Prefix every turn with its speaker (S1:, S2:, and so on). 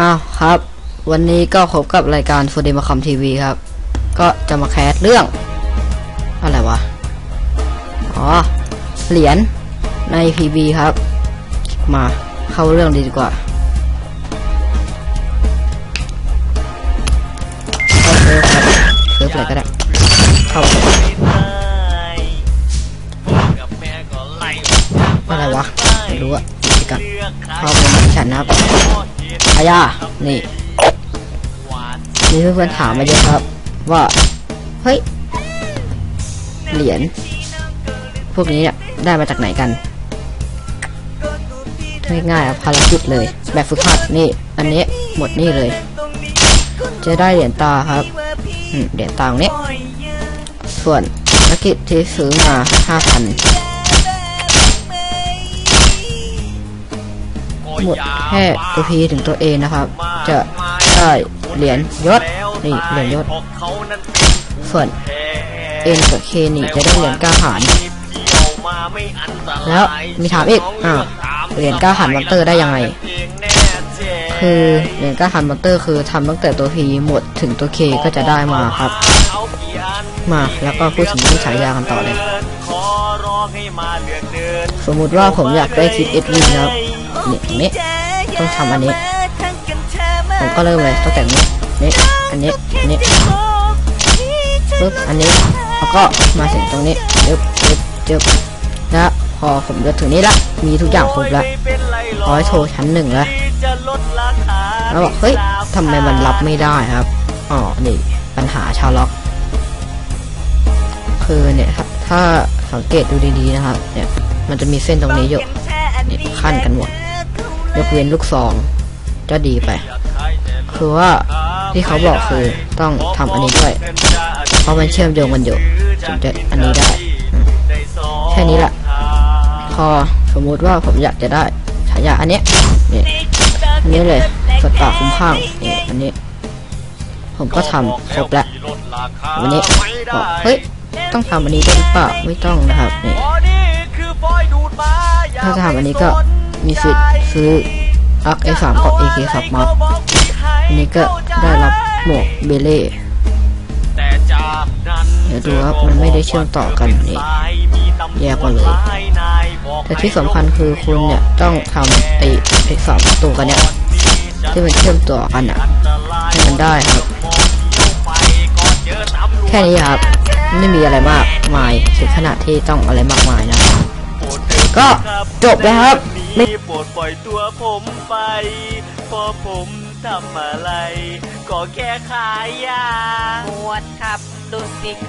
S1: อ้าวครับ วันนี้ก็พบกับรายการฟูดีมาคอมทีวีครับ ก็จะมาแคสเรื่อง อะไรวะ อ๋อ เหรียญใน PB ครับ มาเข้าเรื่องดีกว่าเข้าเซิร์ฟครับเซิร์ฟอะไรก็ได้ เข้าอะไรวะไม่รู้อะ กับพ่อผมฉันนะครับอาญานี่มีเพื่อนๆถามมาเยอะครับ ว่าเฮ้ยเหรียญพวกนี้เนี่ยได้มาจากไหนกันง่ายๆภารกิจเลย แบบฝึกหัดนี่ อันนี้หมดนี่เลย จะได้เหรียญตาครับเหรียญตาตรงนี้ ส่วนภารกิจที่ซื้อมา 5,000 หมดแค่ตัวพีถึงตัวเอนะครับ จะได้เหรียญยศนี่เหรียญยศส่วนเอ็นกับเคนี่จะได้เหรียญกล้าหาญแล้วมีถามอีกอ้าเหรียญกล้าหาญมอนเตอร์ได้ยังไง คือเหรียญกล้าหาญมอนเตอร์ คือทำตั้งแต่ตัวพีหมดถึงตัวเคก็จะได้มาครับ มาแล้วก็พูดถึงเรื่องฉายากันต่อเลย สมมุติว่าผมอยากได้คิดเอสวีนะครับนี่ตรงนี้ต้องทำอันนี้ ผมก็เริ่มเลยตั้งแต่นี้นี่อันนี้อันนี้ปึ๊บอันนี้แล้วก็มาถึงตรงนี้จึ๊บจึ๊บจึ๊บแล้วพอผมจะถึงนี้ละมีทุกอย่างครบล้วร้อยโทรชั้นหนึ่งล้วแล้วบอกเฮ้ยทำไมมันรับไม่ได้ครับอ๋อนี่ปัญหาชาวล็อก คือเนี่ยครับถ้า สังเกตดูดีๆนะครับ เนี่ย มันจะมีเส้นตรงนี้อยู่เนี่ยขั้นกันหมด ยกเว้นลูกซองจะดีไป คือว่าที่เขาบอกคือต้องทำอันนี้ด้วย เพราะมันเชื่อมโยงกันอยู่ถึงจะอันนี้ได้ แค่นี้แหละ พอสมมุติว่าผมอยากจะได้ฉายาอันเนี้ยนี่ยอันนี้เลยสตว์ป่าคุ้มข้างนี่อันนี้ ผมก็ทำครบแล้ววันนี้บอกเฮ้ย ต้องทำอันนี้ด้วยหรือเปล่าไม่ต้องนะครับนี่ถ้าจะทำอันนี้ก็มีสิทธิ์ซื้ออักไอสามกับ AK สับมัดอันนี้ก็ได้รับหมวกเบเล่เดี๋ยวดูครับมันไม่ได้เชื่อมต่อกันนี่แยกมาเลย แต่ที่สำคัญคือคุณเนี่ยต้องทำไอไอสามประตูกันเนี่ยที่มันเชื่อมต่อกันอะให้มันได้ครับ แค่นี้ครับ ไม่มีอะไรมากมายถึงขนาดที่ต้องอะไรมากมายนะ ก็จบแล้วครับ
S2: ไม่โปรดปล่อยตัวผมไปเพราะผมทำอะไร ก็แค่ขายยา
S3: หมวดครับ ดูสิครับ